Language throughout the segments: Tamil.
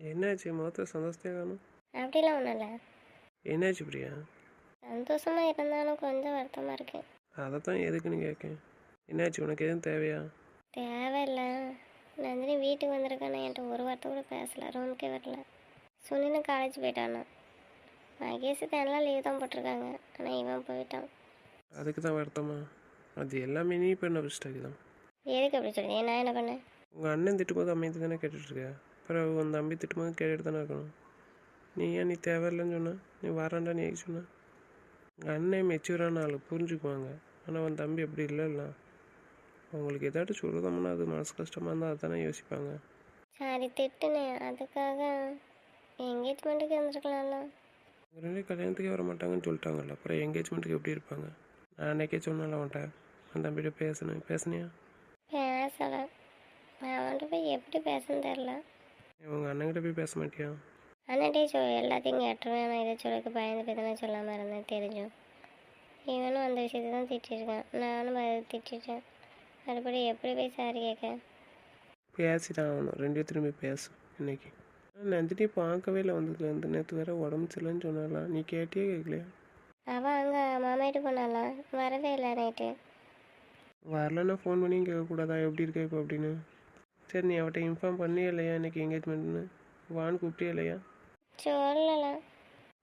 என்னாச்சு? முகத்தில் சந்தோஷத்தையே காணும். அப்படிலாம் ஒன்றும் இல்லை. என்னாச்சு பிரியா? சந்தோஷமாக இருந்தாலும் கொஞ்சம் வருத்தமாக இருக்கு அதை தான் எதுக்குன்னு கேட்கேன் என்னாச்சு? உனக்கு எதுவும் தேவையா? தேவையில்லை. நந்தினி வீட்டுக்கு வந்திருக்கானே என்கிட்ட ஒரு வார்த்தை கூட பேசல. ரூமுக்கே வரல. சுனிலும் காலேஜ் போயிட்டானா. மகேஷ் தேனெலாம் லீவ் தான் போட்டிருக்காங்க. ஆனால் இவன் போயிட்டான். அதுக்கு தான் வருத்தமா? அது எல்லாமே நீ பண்ண மிஸ்டேக் தான். எதுக்கு அப்படி சொல்லி நான் என்ன பண்ணேன்? உங்கள் அண்ணன் திட்டும்போது அமைதி தானே கேட்டுட்ருக்க அப்புறம் உன் தம்பி திட்டும்போது கேட்டுட்டு தானே இருக்கணும். நீ ஏன் நீ தேவையில்லைன்னு சொன்ன? நீ வரேன்டா நீ சொன்ன? உங்கள் அண்ணன் மெச்சூரான ஆள் புரிஞ்சுக்குவாங்க. ஆனால் உன் தம்பி அப்படி இல்லைல்ல. அவங்களுக்கு ஏதாட்டும் சொல்லுதோம்னா அது மனசு கஷ்டமாக இருந்தால் அதுதானே யோசிப்பாங்க. சரி திட்டுனேன் அதுக்காக என்கேஜ்மெண்ட்டுக்கு வந்துருக்கலாம்ல. ரெண்டு கல்யாணத்துக்கே வர மாட்டாங்கன்னு சொல்லிட்டாங்கல்ல. அப்புறம் என்கேஜ்மெண்ட்டுக்கு எப்படி இருப்பாங்க? நான் அன்னைக்கே சொன்னால அவன்கிட்ட அந்த தம்பிகிட்ட பேசினேன் பேசுனியா? பேசலை. நான் அவன்கிட்ட போய் எப்படி பேசன்னு தெரில உங்கள் அண்ணன்கிட்ட போய் பேச மாட்டியா அண்ணாட்டே சொல் எல்லாத்தையும் கேட்டுருவேன். நான் இதை சொல்லிக்க பயந்து போய் தானே சொல்லாமல் இருந்தேன். தெரிஞ்சும். இவனும் அந்த விஷயத்தை தான் திட்டிருக்கான். நானும் அதை திட்டிட்டேன். மறுபடி எப்படி போய் சாரி கேட்க? பேசிதான் ஆகணும் ரெண்டு திரும்பி பேசும் இன்னைக்கு. நந்தினி பார்க்கவே இல்லை வந்ததுலேருந்து நேற்று வேற உடம்பு சரியில்லைன்னு சொன்னாலாம் நீ கேட்டியே கேட்கலையா? அவள் அங்கே மாமாயிட்டு போனாலாம் வரவே இல்லை நைட்டு. வரலன்னா ஃபோன் பண்ணியும் கேட்கக்கூடாதா? எப்படி இருக்க இப்போ அப்படின்னு? சரி நீ அவட்ட இன்ஃபார்ம் பண்ணியே இல்லையா இன்னைக்கு என்கேஜ்மெண்ட்னு வான்னு கூப்பிட்டே இல்லையா சொல்லலாம்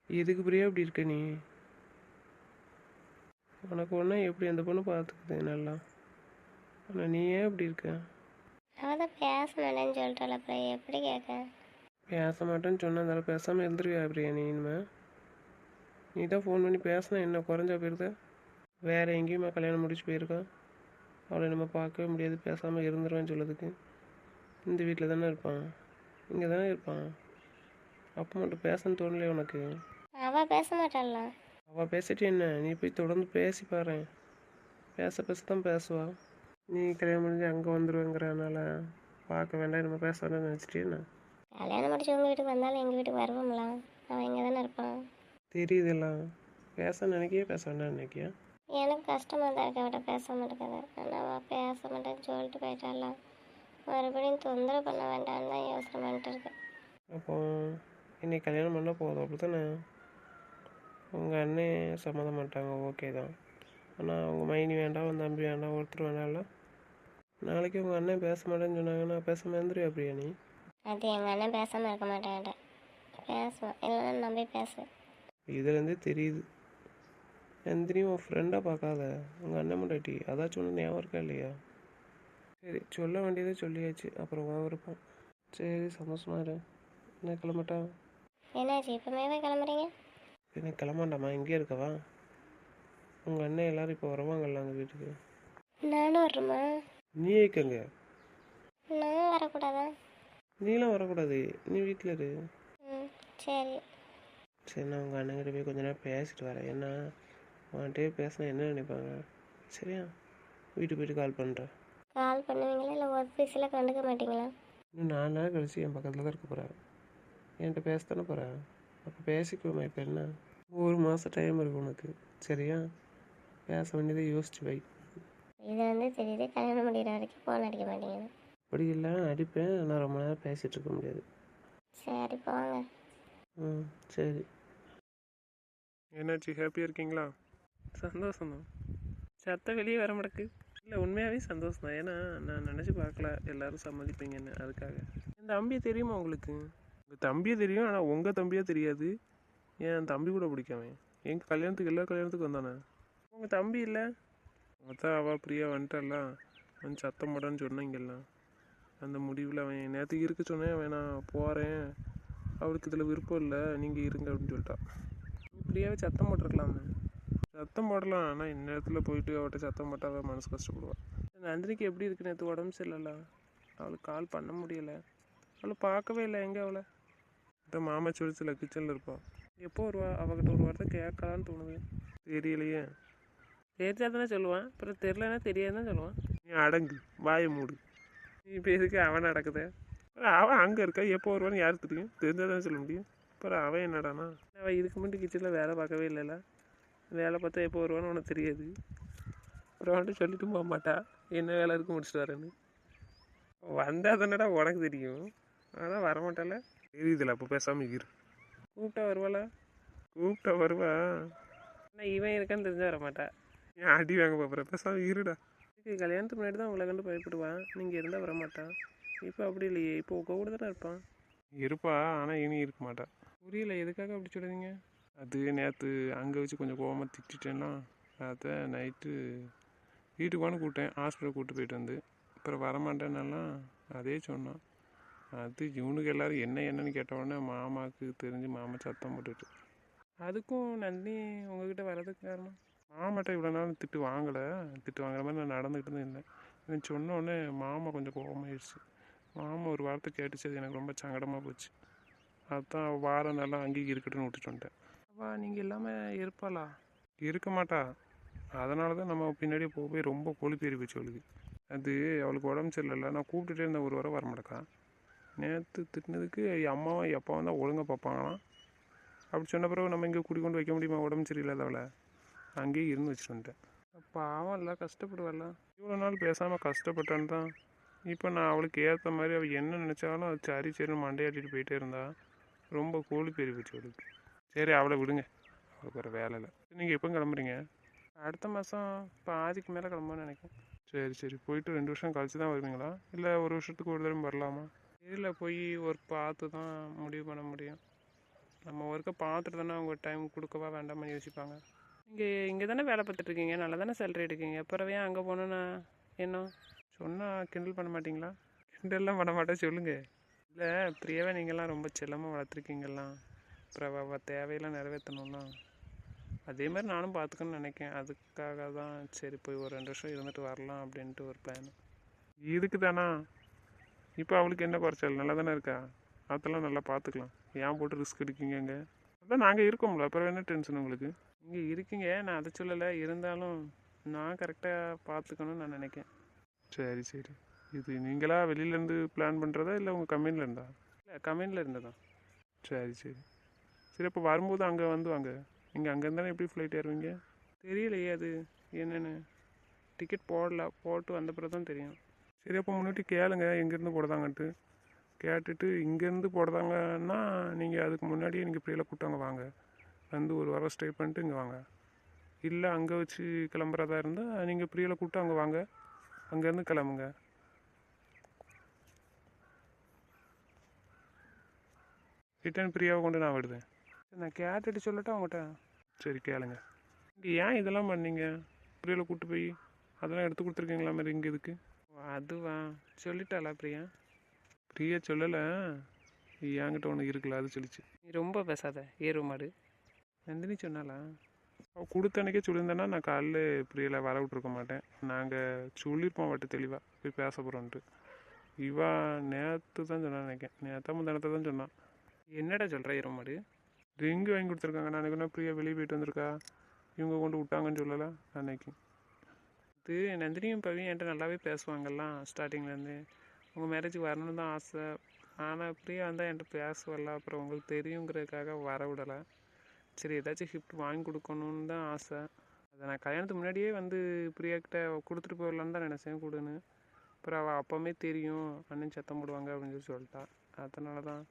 எதுக்கு பிரியா இப்படி இருக்க நீ? உனக்கு ஒன்றா எப்படி அந்த பொண்ணு பார்த்துக்குது நல்லா? ஆனால் நீ ஏன் இப்படி இருக்க? அவள் பேச மாட்டேன்னு சொல்லிட்டாள் அப்புறம் எப்படி கேட்க? பேச மாட்டேன்னு சொன்னதால பேசாமல் இருந்துருவியா பிரியா நீ இனிமே? நீ தான் ஃபோன் பண்ணி பேசினா என்ன குறைஞ்சா போயிருத? வேற எங்கேயுமா கல்யாணம் முடிச்சு போயிருக்கா? அவளை நம்ம பார்க்கவே முடியாது பேசாமல் இருந்துருவேன்னு சொல்லதுக்கு இந்த வீட்டில் தானே இருப்பான்? இங்கே தானே இருப்பான்? அப்போ மட்டும் பேசன்னு தோணலையே உனக்கு? அவள் பேச மாட்டாள்ல அவள் பேசிட்டு என்ன? நீ போய் தொடர்ந்து பேசி பாரு. பேச பேச தான் பேசுவா. நீ கல்யாணம் முடிஞ்சு அங்கே வந்துடுவேங்கிறனால பார்க்க வேண்டாம் நம்ம பேச வேண்டாம்னு நினச்சிட்டே என்ன? கல்யாணம் முடிச்சு உங்கள் வீட்டுக்கு வந்தாலும் எங்கள் வீட்டுக்கு வருவோம்ல. அவன் இங்கே தானே இருப்பான் தெரியுதெல்லாம் பேச நினைக்கியே பேச வேண்டாம் நினைக்கியா எனக்கு கஷ்டமாக தான் இருக்க. விட பேச மாட்டேங்குது ஆனால் அவள் பேச மாட்டேன்னு சொல்லிட்டு போயிட்டால மறுபடியும் தொந்தரவு பண்ண வேண்டாம்னு தான் யோசனை பண்ணிட்டு இருக்கேன். அப்போ என்னை கல்யாணம் பண்ண போதும் அப்படி தானே உங்கள் அண்ணன் சம்மதம் மாட்டாங்க ஓகே தான். ஆனால் உங்கள் மைனி வேண்டாம் உன் தம்பி வேண்டாம் ஒருத்தர் வேண்டாம்ல நாளைக்கு உங்கள் அண்ணன் பேச மாட்டேன்னு சொன்னாங்கன்னா பேசாமல் இருந்துருவியா அப்படியா நீ? அது எங்கள் அண்ணன் பேசாமல் இருக்க மாட்டேன்ட்ட பேசுவேன். இல்லைன்னா நம்பி பேசு இதுலேருந்தே தெரியுது. நந்தினி உன் ஃப்ரெண்டாக பார்க்காத. உங்கள் அண்ணன் முன்னாடி அதாச்சும் ஒன்று ஞாபகம் இருக்கா இல்லையா? சரி சொல்ல வேண்டியதே சொல்லியாச்சு. அப்புறம் உன் விருப்பம். சரி சந்தோஷமா இரு. என்ன கிளம்பட்டா? என்னாச்சு இப்போமேவே கிளம்புறீங்க? என்ன கிளம்பாண்டாமா? இங்கே இருக்கவா? உங்கள் அண்ணன் எல்லாரும் இப்போ வருவாங்கல்ல அந்த வீட்டுக்கு? நானும் வரணுமா? நீ ஏக்கங்க நான் வரக்கூடாதா? நீலாம் வரக்கூடாது. நீ வீட்டில் இரு. ம் சரி. சரி நான் உங்கள் அண்ணங்கிட்ட போய் கொஞ்ச நேரம் பேசிட்டு வரேன். ஏன்னா அவன்கிட்டயே பேசினா என்ன நினைப்பாங்க? சரியா? வீட்டுக்கு போயிட்டு கால் பண்ணுறேன் கால் பண்ணுவீங்களா? இல்லை ஒர்க் பீஸில் கண்டுக்க மாட்டீங்களா? இன்னும் நாலு நாள் கழிச்சு என் பக்கத்தில் தான் இருக்க போகிறேன் என்கிட்ட பேசத்தானே போகிறேன் அப்போ பேசிக்குவோமா இப்போ என்ன? ஒரு மாதம் டைம் இருக்கு உனக்கு. சரியா? பேச வேண்டியதை யோசிச்சு வை. இது வந்து தெரியுது கல்யாணம் முடிகிற வரைக்கும் ஃபோன் அடிக்க மாட்டீங்க. அப்படி இல்லை அடிப்பேன். நான் ரொம்ப நேரம் பேசிகிட்டு இருக்க முடியாது. சரி போங்க. ம் சரி. என்னாச்சு? ஹாப்பியாக இருக்கீங்களா? சந்தோஷம் தான் சத்த வெளியே வர மாட்டேக்கு இல்லை உண்மையாகவே சந்தோஷம் தான். ஏன்னா நான் நினச்சி பார்க்கல. எல்லாரும் சம்மதிப்பீங்கன்னு. அதுக்காக. என் தம்பியை தெரியுமா உங்களுக்கு? உங்கள் தம்பியை தெரியும். ஆனால் உங்கள் தம்பியே தெரியாது. என் தம்பி கூட பிடிக்காம எங்கள் கல்யாணத்துக்கு எல்லா கல்யாணத்துக்கும் வந்தானே? உங்கள் தம்பி இல்லை? அதான் அவள் பிரியா வந்துட்டால அவன் சத்தம் போடான்னு சொன்னாங்கல்லாம் அந்த முடிவில் அவன் நேற்றுக்கு இருக்க சொன்னேன். அவன் நான் போகிறேன் அவளுக்கு இதில் விருப்பம் இல்லை. நீங்கள் இருங்க அப்படின்னு சொல்லிட்டான் பிரியாவே சத்தம் போட்டிருக்கலாமே. சத்தம் போடலாம். ஆனால் இந்நேரத்தில் போயிட்டு அவட்ட சத்தம் போட்டால் அவள் மனசு கஷ்டப்படுவாள் நந்தினிக்கு எப்படி இருக்கு நேற்று உடம்பு சரியில்லைல்ல அவளுக்கு கால் பண்ண முடியலை. அவளை பார்க்கவே இல்லை. எங்கே அவளை? இந்த மாமா சுழிச்சில் கிச்சனில் இருப்பான் எப்போ வருவா? அவகிட்ட ஒரு வார்த்தை கேட்கலான்னு தோணுது. தெரியலையே. தெரிஞ்சா தானே சொல்லுவான். அப்புறம் தெரிலன்னா தெரியாதுன்னு சொல்லுவான். நீ அடங்கு. வாயை மூடு. நீ இப்போ எதுக்கு அவன் நடக்குதே? அப்புறம் அவன் அங்கே இருக்கா? எப்போ வருவான்னு யாருக்கு தெரியும்? தெரிஞ்சால் தானே சொல்ல முடியும். அப்புறம் அவன் என்னடானா? அவன் இதுக்கு முன்னாடி கிச்சனில் வேலை பார்க்கவே இல்லைல்ல வேலை பார்த்தா எப்போ வருவான்னு உனக்கு தெரியாது. அப்புறம் சொல்லிட்டும் போக மாட்டா. என்ன வேலை இருக்கு முடிச்சுட்டு வரேன்னு. வந்தால் தானடா உனக்கு தெரியும். ஆனால் வரமாட்டால தெரியுதுல அப்போ பேசாமல் இரு. கூப்பிட்டா வருவாளா? கூப்பிட்டா வருவா. ஆனால் இவன் இருக்கான்னு தெரிஞ்சா வரமாட்டா. ஏன் அடி வாங்க போகிற பேசாமல் இருடா. இதுக்கு கல்யாணத்துக்கு முன்னாடி தான் உங்களை கண்டு பயப்படுவான். நீங்கள் இருந்தால் வர மாட்டான் இப்போ அப்படி இல்லையே. இப்போ உங்க கூட தானே இருப்பான். இருப்பா ஆனால் இனி இருக்க மாட்டான் புரியல எதுக்காக அப்படி சொல்லுதீங்க அது நேற்று அங்கே வச்சு கொஞ்சம் கோவமாக திட்டேன்னா அதை நைட்டு வீட்டுக்கான கூப்பிட்டேன். ஹாஸ்பிட்டல் கூப்பிட்டு போயிட்டு வந்து. அப்புறம் வரமாட்டேன்னெல்லாம் அதே சொன்னான். அது இவனுக்கு எல்லாரும் என்ன என்னன்னு கேட்ட உடனே மாமாவுக்கு தெரிஞ்சு மாமா சத்தம் போட்டுட்டு. அதுக்கும் நந்தினி உங்ககிட்ட வர்றதுக்கு காரணம்? மாமாட்ட இவ்வளோ நாள் திட்டு வாங்கலை. திட்டு வாங்குற மாதிரி நான் நடந்துக்கிட்டு தான் இருந்தேன். எனக்கு சொன்ன உடனே மாமா கொஞ்சம் கோபமாயிடுச்சு மாமா ஒரு வார்த்தை கேட்டுச்சு. அது எனக்கு ரொம்ப சங்கடமாக போச்சு. அதுதான் வாரம் நல்லா அங்கேயும் இருக்கட்டும்னு விட்டுட்டு வந்துட்டேன். அவா நீங்கள் இல்லாமல் இருப்பாளா? இருக்க மாட்டா. அதனால தான் நம்ம பின்னாடியே போக போய் ரொம்ப கொழுப்பேறி போச்சு அவளுக்கு அது அவளுக்கு உடம்பு சரியில்லை நான் கூப்பிட்டுட்டே இருந்த ஒரு வாரம் வரமாட்டேக்கா. நேற்று திட்டினதுக்கு அம்மாவும் என் அப்பாவும் தான் ஒழுங்காக பார்ப்பாங்களாம். அப்படி சொன்ன பிறகு நம்ம இங்கே குடி கொண்டு வைக்க முடியுமா? உடம்பு சரியில்லாதவளை அங்கேயே இருந்து வச்சுட்டு வந்துட்டேன். பாவம் இல்லை. கஷ்டப்படுவாள்ல இவ்வளோ நாள் பேசாமல் கஷ்டப்பட்டான்னு தான். இப்போ நான் அவளுக்கு ஏற்ற மாதிரி அவள் என்ன நினச்சாலும் அது சரி சரி மண்டையாட்டிட்டு போயிட்டே இருந்தா ரொம்ப கோழி பேரி போச்சு அவளுக்கு சரி அவளை விடுங்க. அவளுக்கு வேறு வேலை இல்லை. நீங்கள் எப்போ கிளம்புறீங்க? அடுத்த மாதம் பாதிக்கு மேலே கிளம்புன்னு நினைக்கிறேன். சரி சரி. போயிட்டு ரெண்டு வருஷம் கழிச்சு தான் வருவீங்களா? இல்லை ஒரு வருஷத்துக்கு ஒரு தடவை வரலாமா? இல்லை போய் ஒர்க் பார்த்து தான் முடிவு பண்ண முடியும். நம்ம ஒர்க்கை பார்த்துட்டு தானே அவங்க டைம் கொடுக்கவா வேண்டாமான்னு யோசிப்பாங்க. இங்கே இங்கே தானே வேலை பார்த்துட்ருக்கீங்க நல்லா தானே சேலரி எடுக்கீங்க. பிறவே அங்கே போனோன்னா என்ன? சொன்னால் கிண்டல் பண்ண மாட்டீங்களா? கிண்டல்லாம் பண்ண மாட்டேன் சொல்லுங்கள் இல்லை பிரியாவை நீங்கள்லாம் ரொம்ப செல்லமாக வளர்த்துருக்கீங்கல்லாம் அப்புறம் அவள் தேவையெல்லாம் நிறைவேற்றணும்னா அதே மாதிரி நானும் பார்த்துக்கணும்னு நினைக்கேன். அதுக்காக தான் சரி போய் ஒரு ரெண்டு வருஷம் இருந்துட்டு வரலாம் அப்படின்ட்டு ஒரு பிளான் இதுக்கு தானா? இப்போ அவளுக்கு என்ன குறைச்சல்? நல்லா தானே இருக்கா? அதெல்லாம் நல்லா பார்த்துக்கலாம். ஏன் போட்டு ரிஸ்க் எடுக்கீங்க அதான் நாங்கள் இருக்கோம்ல அப்புறம் என்ன டென்ஷன் உங்களுக்கு? இங்கே இருக்கீங்க. நான் அதை சொல்லலை. இருந்தாலும் நான் கரெக்டாக பார்த்துக்கணும்னு நான் நினைக்கேன். சரி சரி. இது நீங்களா வெளியிலேருந்து பிளான் பண்ணுறதா இல்லை உங்கள் கம்பெனியில் இருந்தா? இல்லை கம்பெனியில் இருந்ததா சரி சரி. சரி அப்போ வரும்போது அங்கே வந்து வாங்க நீங்கள் அங்கே இருந்தானே எப்படி ஃப்ளைட் ஏறுவீங்க? தெரியலையே அது என்னென்னு. டிக்கெட் போடல போட்டு வந்த பிறகு தான் தெரியும். சரி அப்போ முன்னாடி கேளுங்க எங்கேருந்து போடுதாங்கன்ட்டு. கேட்டுட்டு இங்கேருந்து போடுதாங்கன்னா நீங்கள் அதுக்கு முன்னாடியே நீங்கள் பிரியல கூப்பிட்டாங்க வாங்க. வந்து ஒரு வாரம் ஸ்டே பண்ணிட்டு இங்கே வாங்க. இல்லை அங்கே வச்சு கிளம்புறதா இருந்தால் நீங்கள் பிரியலை கூப்பிட்டு அங்கே வாங்க. அங்கேருந்து கிளம்புங்க. ரிட்டர்ன் பிரியாவை கொண்டு நான் விடுதேன் நான் கேட்டுட்டு சொல்லட்டா அவங்ககிட்ட சரி கேளுங்க. இங்கே ஏன் இதெல்லாம் பண்ணீங்க? பிரியாவில் கூப்பிட்டு போய் அதெல்லாம் எடுத்து கொடுத்துருக்கீங்களா மாதிரி இங்கே இதுக்கு? அதுவா? சொல்லிட்டாளா பிரியா? பிரியா சொல்லலை. என்கிட்ட ஒன்று இருக்குல்ல அது சொல்லிச்சு. நீ ரொம்ப பேசாத ஏறு மாடு. நந்தினி சொன்னாலா அவள் கொடுத்த அன்னைக்கே சொல்லியிருந்தேன்னா நான் காலைல பிரியலை வர விட்ருக்க மாட்டேன். நாங்கள் சொல்லியிருப்போம் அவட்ட தெளிவாக போய் பேச போகிறோன்ட்டு இவா நேற்று தான் சொன்னான்னு நினைக்கேன் நேற்று முந்தானத்தை தான் சொன்னான். என்னடா சொல்கிற ஏறுமாடு ரிங்கு வாங்கி கொடுத்துருக்காங்க? நான் என்ன பிரியா வெளியே போயிட்டு வந்திருக்கா? இவங்க கொண்டு விட்டாங்கன்னு சொல்லலை அன்னைக்கு இது நந்தினியும் பவியும் என்கிட்ட நல்லாவே பேசுவாங்கல்லாம் ஸ்டார்டிங்லேருந்து உங்கள் மேரேஜுக்கு வரணும்னு தான் ஆசை. ஆனால் ப்ரியா வந்தால் என்கிட்ட பேசுவல அப்புறம் உங்களுக்கு தெரியுங்கிறதுக்காக வர விடலை. சரி ஏதாச்சும் கிஃப்ட் வாங்கி கொடுக்கணுன்னு தான் ஆசை. அதை நான் கல்யாணத்துக்கு முன்னாடியே வந்து ப்ரியாகிட்ட கொடுத்துட்டு போயிடலான்னு தான் நினச்சேன் கொடுன்னு. அப்புறம் அவள் அப்போவுமே தெரியும். அண்ணன் சத்தம் போடுவாங்க அப்படின்னு சொல்லி சொல்லிட்டா. அதனால தான்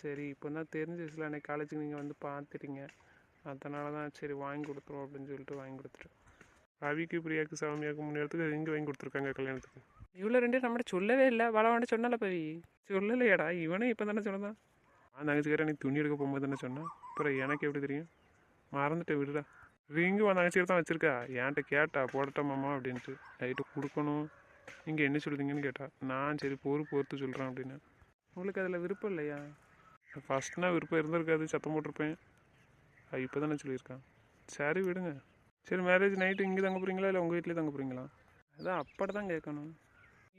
சரி இப்போ தான் தெரிஞ்சிச்சுல அன்னைக்கு காலேஜுக்கு நீங்கள் வந்து பார்த்துட்டீங்க. அதனால தான் சரி வாங்கி கொடுத்துருவோம் அப்படின்னு சொல்லிட்டு வாங்கி கொடுத்துட்டேன். ரவிக்கு பிரியாக்கு சாமியாக்கு முன்னேறதுக்கு இங்கே வாங்கி கொடுத்துருக்காங்க கல்யாணத்துக்கு. இவ்வளோ ரெண்டு நம்மகிட்ட சொல்லவே இல்லை. வளவாண்ட சொன்னால பவி. சொல்லலையாடா இவனே இப்போ தானே சொன்னதான் நான் தங்கச்சிக்கார நீ துணி எடுக்க போகும்போது தானே சொன்னான் அப்புறம் எனக்கு எப்படி தெரியும்? மறந்துட்டு விடுடா. ரிங்கு உன் தங்கச்சியில் தான் வச்சிருக்கா? என்கிட்ட கேட்டா போடட்டா மாமா அப்படின்ட்டு. நைட்டு கொடுக்கணும். நீங்கள் என்ன சொல்லுதீங்கன்னு கேட்டா நான் சரி பொறு பொறுத்து சொல்கிறேன் அப்படின்னு. உங்களுக்கு அதில் விருப்பம் இல்லையா? ஃபஸ்ட்னா விருப்பம் இருந்திருக்காது சத்தம் போட்டிருப்பேன். அது இப்போ தானே சொல்லியிருக்கான் சரி விடுங்க. சரி மேரேஜ் நைட்டு இங்கே தங்க போகிறீங்களா இல்லை உங்கள் வீட்டிலே தங்க போகிறீங்களா அதான் அப்படி தான் கேட்கணும்.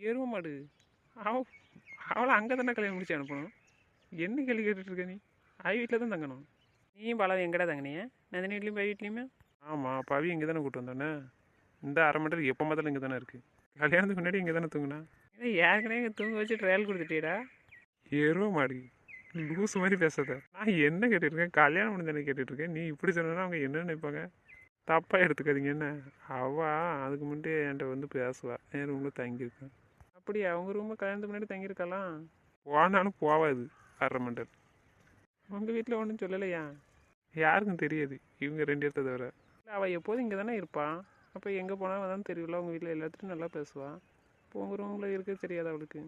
எருவ மாடு. அவ அவளை அங்கே தானே கல்யாணம் முடிச்சு அனுப்பணும்? என்ன கேள்வி கேட்டுட்டு இருக்க நீ? ஆய் வீட்டில் தான் தங்கணும். நீயும் பழம் எங்கடா தங்கினியே? நந்தினி வீட்லேயும் பை வீட்லேயுமே? ஆமாம் பவி இங்கே தானே கூட்டு வந்தானே? இந்த அரை மணி நேரம் எப்போ பார்த்தாலும் இங்கே தானே இருக்குது கல்யாணத்துக்கு முன்னாடி இங்கே தானே தூங்குனா? ஏற்கனவே தூங்க வச்சு ட்ரையல் கொடுத்துட்டீடா எருவ மாடு. லூஸ் மாதிரி பேசாத. நான் என்ன கேட்டுருக்கேன் கல்யாணம் முடிஞ்சு கேட்டுட்ருக்கேன். நீ இப்படி சொன்னா அவங்க என்ன நினைப்பாங்க? தப்பாக எடுத்துக்காதீங்க என்ன? அவா அதுக்கு முன்னாடி என்கிட்ட வந்து பேசுவா. என் ரூமில் தங்கியிருக்கேன் அப்படி அவங்க ரூமில் கல்யாணத்துக்கு முன்னாடி தங்கியிருக்கலாம் போனாலும் போவாது அரை மண்டல். உங்கள் வீட்டில் ஒன்றும் சொல்லலையா? யாருக்கும் தெரியாது. இவங்க ரெண்டு இடத்த தவிர. இல்லை அவள் எப்போதும் இங்கே தானே இருப்பான் அப்போ எங்கே போனாலும் தான் தெரியல உங்கள் வீட்டில் எல்லாத்துலையும் நல்லா பேசுவாள் இப்போ உங்கள் ரூமில் இருக்க தெரியாது அவளுக்கு.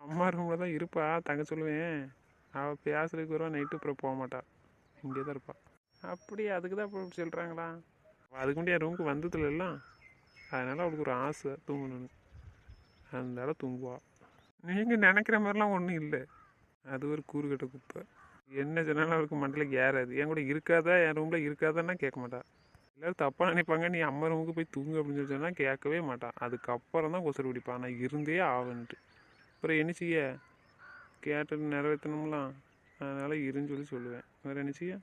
அம்மா ரூமில் தான் இருப்பா. தங்க சொல்லுவேன். அவள் பேசுறதுக்கு வருவா நைட்டு அப்புறம் போக மாட்டாள் இங்கே தான் இருப்பாள் அப்படி அதுக்கு தான் அப்படி சொல்கிறாங்களா அதுக்கு முன்னாடி என் ரூமுக்கு வந்ததில்ல அதனால் அவளுக்கு ஒரு ஆசை தூங்கணும்னு. அதனால தூங்குவாள் நீங்கள் நினைக்கிற மாதிரிலாம் ஒன்றும் இல்லை. அது ஒரு கூறுகட்ட குப்பை. என்ன சொன்னாலும் அவருக்கு மண்டலுக்கு ஏறாது. என் கூட இருக்காதா? என் ரூமில் இருக்காதான்னா கேட்க மாட்டா. எல்லோரும் தப்பாக நினைப்பாங்க. நீ அம்மா ரூமுக்கு போய் தூங்கு அப்படின்னு சொல்லி சொன்னால் கேட்கவே மாட்டான் அதுக்கப்புறம் தான் கொசரு பிடிப்பான் நான் இருந்தே ஆவன்ட்டு. அப்புறம் என்ன செய்ய? கேட்டது நிறைவேற்றணும்லாம் அதனால் இருன்னு சொல்லி சொல்லுவேன். வேறு என்ன செய்ய?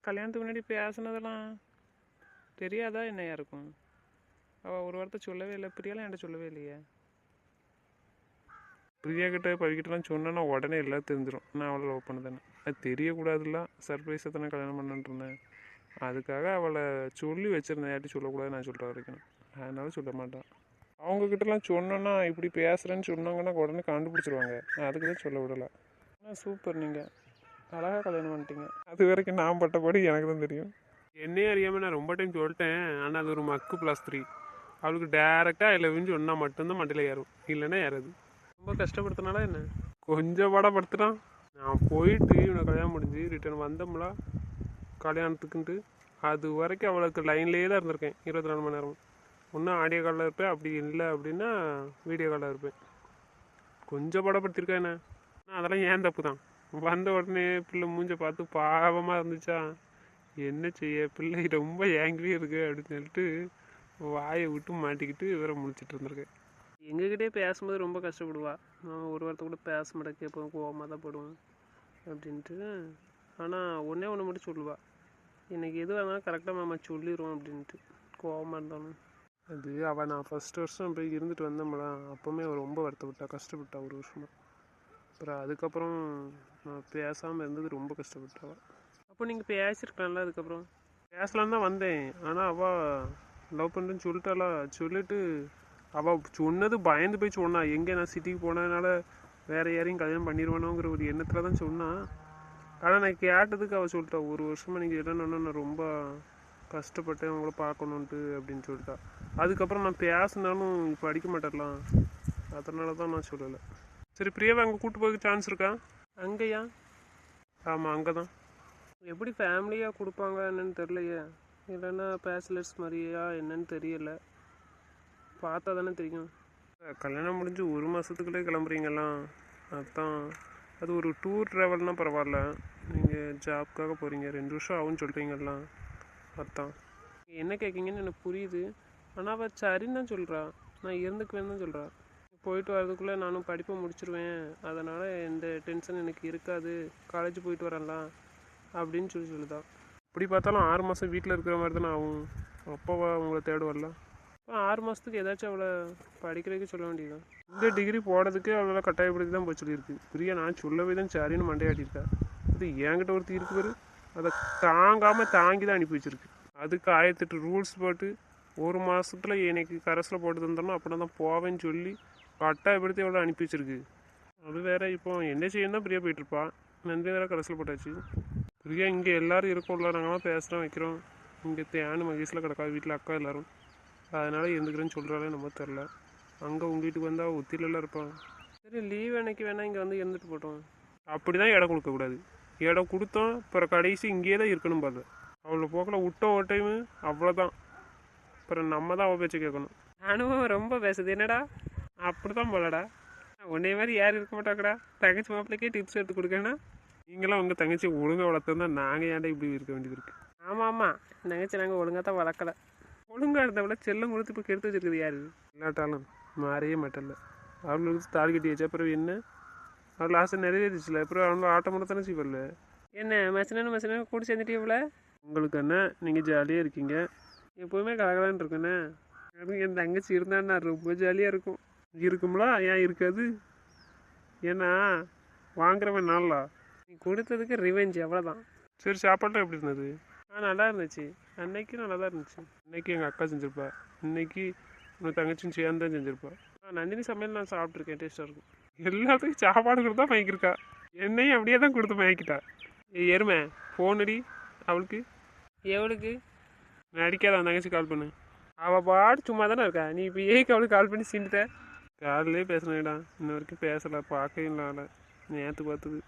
கல்யாணத்துக்கு முன்னாடி பேசினதெல்லாம் தெரியாதா என்னையா இருக்கும் அவள் ஒரு வார்த்தை சொல்லவே இல்லை. பிரியாலாம் என்கிட்ட சொல்லவே இல்லையே. பிரியா கிட்ட பவிக்கிட்டலாம் சொன்னேன்னா உடனே எல்லாம் தெரிஞ்சிடும் நான் அவளை லவ் பண்ணதானே அது தெரியக்கூடாதுல சர்ப்ரைஸை தானே கல்யாணம் பண்ணிட்டுருந்தேன் அதுக்காக அவளை சொல்லி வச்சுருந்தேன். யார்ட்டி சொல்லக்கூடாது நான் சொல்கிற வரைக்கும். அதனால சொல்ல மாட்டான். அவங்கக்கிட்டலாம் சொன்னோன்னா இப்படி பேசுகிறேன்னு சொன்னாங்கன்னா உடனே கண்டுபிடிச்சிருவாங்க. அதுக்கு தான் சொல்ல விடலை. ஆனால் சூப்பர் நீங்கள் அழகாக கல்யாணம் பண்ணிட்டீங்க. அது வரைக்கும் நான் பட்டபடி எனக்கு தான் தெரியும். என்னையே அறியாமல் நான் ரொம்ப டைம் சொல்லிட்டேன். ஆனால் அது ஒரு மக்கு ப்ளஸ் த்ரீ அவளுக்கு டேரெக்டாக ஐ லவ்னு சொன்னால் மட்டும்தான் மண்டையில் ஏறும். இல்லைன்னா ஏறாது. ரொம்ப கஷ்டப்படுத்தினால என்ன? கொஞ்சம் படப்படுத்துட்டான் நான் போயிட்டு இவனை கல்யாணம் முடிஞ்சு ரிட்டர்ன் வந்தோம்ல கல்யாணத்துக்குன்ட்டு அது வரைக்கும் அவளுக்கு லைன்லேயே தான் இருந்திருக்கேன். இருபத்தி நாலு மணி நேரம் ஒன்றும் ஆடியோ காலில் இருப்பேன் அப்படி இல்லை அப்படின்னா வீடியோ காலில் இருப்பேன். கொஞ்சம் படப்படுத்திருக்கேன் என்ன? ஆனால் அதெல்லாம் ஏன் தப்பு தான் வந்த உடனே பிள்ளை மூஞ்ச பார்த்து பாவமாக இருந்துச்சா? என்ன செய்ய? பிள்ளை ரொம்ப ஏங்கிலே இருக்கு அப்படின்னு சொல்லிட்டு வாயை விட்டு மாட்டிக்கிட்டு இவரை முழிச்சிட்டு இருந்திருக்கேன். எங்ககிட்டே பேசும்போது ரொம்ப கஷ்டப்படுவா. நான் ஒரு வாரத்தை கூட பேச மாட்டேன் கேட்போம் கோவமாக தான் போடுவோம் அப்படின்ட்டு. ஆனால் ஒன்றே ஒன்று மட்டும் சொல்லுவாள் எனக்கு எதுவாக இருந்தாலும் கரெக்டாக மாமா சொல்லிடுவோம் அப்படின்ட்டு. கோவமாக இருந்தாலும். அது அவள் நான் ஃபஸ்ட் வருஷம் போய் இருந்துட்டு வந்தோம்ல அப்போவுமே அவள் ரொம்ப வருத்தப்பட்டா கஷ்டப்பட்டா ஒரு வருஷமாக அப்புறம் அதுக்கப்புறம் நான் பேசாமல் இருந்தது ரொம்ப கஷ்டப்பட்டாவா அப்போ நீங்கள் பேசியிருக்கலாம்ல அதுக்கப்புறம். பேசலான்னு தான் வந்தேன். ஆனால் அவள் லவ் பண்ணுறேன்னு சொல்லிட்டாளா? சொல்லிட்டு அவள் சொன்னது பயந்து போய் சொன்னா எங்கே நான் சிட்டிக்கு போனதுனால வேறு யாரையும் கல்யாணம் பண்ணிடுவானோங்கிற ஒரு எண்ணத்தில் தான் சொன்னான் ஆனால் நான் கேட்டதுக்கு அவள் சொல்லிட்டா ஒரு வருஷமாக நீங்கள் இல்லைன்னா நான் ரொம்ப கஷ்டப்பட்டு அவங்கள பார்க்கணுன்ட்டு அப்படின்னு சொல்லிட்டா. அதுக்கப்புறம் நான் பேசினாலும் இப்போ அடிக்க மாட்டேர்லாம் அதனால தான் நான் சொல்லலை. சரி பிரியாவை அங்கே கூப்பிட்டு போக சான்ஸ் இருக்கா? அங்கேயா? ஆமாம் அங்கே தான் எப்படி ஃபேமிலியாக கொடுப்பாங்க என்னன்னு தெரியலையே. இல்லைன்னா பேசலர்ஸ் மாதிரியா என்னன்னு தெரியல. பார்த்தா தானே தெரியும். கல்யாணம் முடிஞ்சு ஒரு மாதத்துக்குள்ளே கிளம்புறீங்களாம் அதுதான் அது ஒரு டூர் ட்ராவல்னால் பரவாயில்ல. நீங்கள் ஜாப்க்காக போகிறீங்க ரெண்டு வருஷம் ஆகும்னு சொல்கிறீங்கல்ல அதான் என்ன கேட்கீங்கன்னு எனக்கு புரியுது. ஆனால் அவள் சரின்னு தான் சொல்கிறா நான் இருந்துக்குவேன்னு தான் சொல்கிறா போயிட்டு வரதுக்குள்ளே நானும் படிப்பை முடிச்சிருவேன். அதனால் எந்த டென்ஷன் எனக்கு இருக்காது. காலேஜ் போயிட்டு வரலாம் அப்படின்னு சொல்லி சொல்லுதான் இப்படி பார்த்தாலும் ஆறு மாதம் வீட்டில் இருக்கிற மாதிரி தானே ஆகும். அப்பாவா உங்களை தேட வரலாம் ஆறு மாதத்துக்கு ஏதாச்சும் அவளை படிக்கிறதுக்கு சொல்ல வேண்டியதுதான் இந்த டிகிரி போடுறதுக்கு அவளால் கட்டாயப்படுத்தி தான் போய் சொல்லியிருக்கு. பிரியா நான் சொல்லவே தான் சரின்னு மண்டையாட்டியிருக்கா. அது என்கிட்ட ஒருத்தர் இருக்கு பாரு அதை தாங்காமல் தாங்கி தான் அனுப்பி வச்சுருக்கு. அதுக்கு ஆயிரத்தெட்டு ரூல்ஸ் போட்டு ஒரு மாதத்தில் எனக்கு கரஸில் போட்டு தந்தோம்னா அப்படின்னா தான் போவேன்னு சொல்லி கட்டாயப்படுத்தி எவ்வளோ அனுப்பி வச்சிருக்கு. அது வேற இப்போ என்ன செய்யணும் தான் பிரியா போயிட்டுருப்பா நன்றி வேற கரஸில் போட்டாச்சு. பிரியா இங்கே எல்லோரும் இருக்கோம்ல நாங்களாம் பேசுகிறோம் வைக்கிறோம். இங்கே தேனு மகேஷில் கிடக்கா வீட்டில் அக்கா எல்லோரும். அதனால் இருந்துக்கிறேன்னு சொல்கிறாலே நம்ம தெரில அங்கே உங்கள் வீட்டுக்கு வந்தால் ஒத்திலெல்லாம் இருப்பான் சரி லீவ் அன்னைக்கு வேணால் இங்கே வந்து இருந்துட்டு போட்டோம். அப்படி தான் இடம் கொடுக்கக்கூடாது. இடம் கொடுத்தோம் அப்புறம் கடைசி இங்கேயே தான் இருக்கணும் பாரு. அவளை போக்கில் விட்ட ஒரு டைமு அவ்வளோதான் அப்புறம் நம்ம தான் அவள் பேச்சு கேட்கணும். நானும் ரொம்ப பேசுது என்னடா? அப்படி தான் போலடா. உன்னைய மாதிரி யாரும் இருக்க மாட்டாங்கடா. தங்கச்சி மாப்பிள்ளைக்கே டிப்ஸ் எடுத்து கொடுக்கேன்னா நீங்களாம் உங்கள் தங்கச்சி ஒழுங்காக வளர்த்துருந்தா நாங்கள் ஏன்டா இப்படி இருக்க வேண்டியது இருக்குது ஆமாம் ஆமாம் தங்கச்சி நாங்கள் ஒழுங்காக தான் வளர்க்கலை. ஒழுங்காக இருந்தவள செல்லம் கொடுத்து இப்போ கெடுத்து வச்சிருக்குது யார்? இல்லாட்டாலும் மாறவே மாட்டல அவளுக்கு தாலி கட்டி வச்ச அப்புறம் என்ன? அவள் ஆசை நிறைவேறிச்சுல அப்புறம் அவங்கள ஆட்டம் மட்டும் தானே செய்வல என்ன மச்சனு மச்சனு கூட சேர்ந்துட்டே இவ்வளோ? உங்களுக்கு என்ன நீங்கள் ஜாலியாக இருக்கீங்க. எப்போவுமே கலகலான்னு இருக்குண்ணே அதுவும் என் தங்கச்சி இருந்தான்னா ரொம்ப ஜாலியாக இருக்கும். இருக்கும்ல ஏன் இருக்காது? ஏன்னா வாங்குறவன் நாளா நீ கொடுத்ததுக்கு ரிவெஞ்ச் அவ்வளோதான் சரி சாப்பாடுலாம் எப்படி இருந்தது? ஆ நல்லா இருந்துச்சு. அன்னைக்கு நல்லா தான் இருந்துச்சு. இன்னைக்கு எங்கள் அக்கா செஞ்சிருப்பா. இன்னைக்கு உங்கள் தங்கச்சியும் சேர்ந்து தான் செஞ்சிருப்பா. ஆ நந்தினி சமையல் நான் சாப்பிட்ருக்கேன் டேஸ்ட்டாக இருக்கும். எல்லாத்துக்கும் சாப்பாடு கொடுத்தா மயக்கிருக்கா என்னையும் அப்படியே தான் கொடுத்து மயக்கிட்டா. எருமை ஃபோன் அடி அவளுக்கு. எவளுக்கு? நடிக்காத அவன் தங்கச்சி கால் பண்ணு. அவள் பாடு சும்மா தானே இருக்கா? நீ இப்போ ஏக்கு அவளுக்கு கால் பண்ணி சீண்டுட்ட? காலையிலே பேசினேடா. இன்ன வரைக்கும் பேசலை பார்க்கவே இல்லை அவளை. நேற்று பார்த்தது.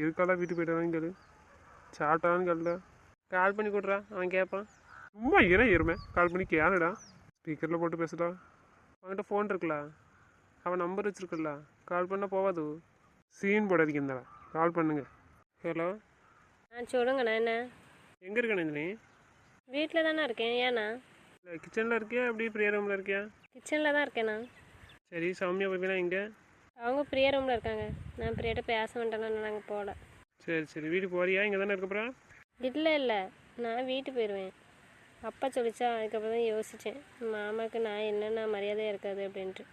இருக்காளா வீட்டுக்கு போயிட்டாலும் கேளு. சாப்பிட்டான்னு கேளுடா. கால் பண்ணி கொடுறா அவன் கேட்பான். சும்மா இறை எருமை. கால் பண்ணி கேளுடா. ஸ்பீக்கரில் போட்டு பேசுடா. அவன்கிட்ட ஃபோன் இருக்குல்ல. அவன் நம்பர் வச்சிருக்கல கால் பண்ணால் போவாது. சீன் போடாதீங்க இந்த கால் பண்ணுங்க. ஹலோ ஆ சொல்லுங்கண்ணா என்ன? எங்கே இருக்க நந்தினி? வீட்டில் தானே இருக்கேன். ஏண்ணா? இல்லை கிச்சனில் இருக்கியா? அப்படி ப்ரேயர் ரூமில் இருக்கியா? கிச்சனில் தான் இருக்கேண்ணா. சரி சௌமியா பபிலாம் எங்கே? அவங்க பிரியா ரூமில் இருக்காங்க. நான் பிரியாட்ட பேச வேண்டாம்னா நாங்கள் போகல. சரி சரி. வீட்டுக்கு போறியா? இங்கே தானே இருக்க போகிறா இல்லை இல்லை. நான் வீட்டுக்கு போயிடுவேன் அப்பா சொல்லிச்சா அதுக்கப்புறம் தான் யோசித்தேன் மாமாவுக்கு நான் என்னென்ன மரியாதையாக இருக்காது அப்படின்ட்டு.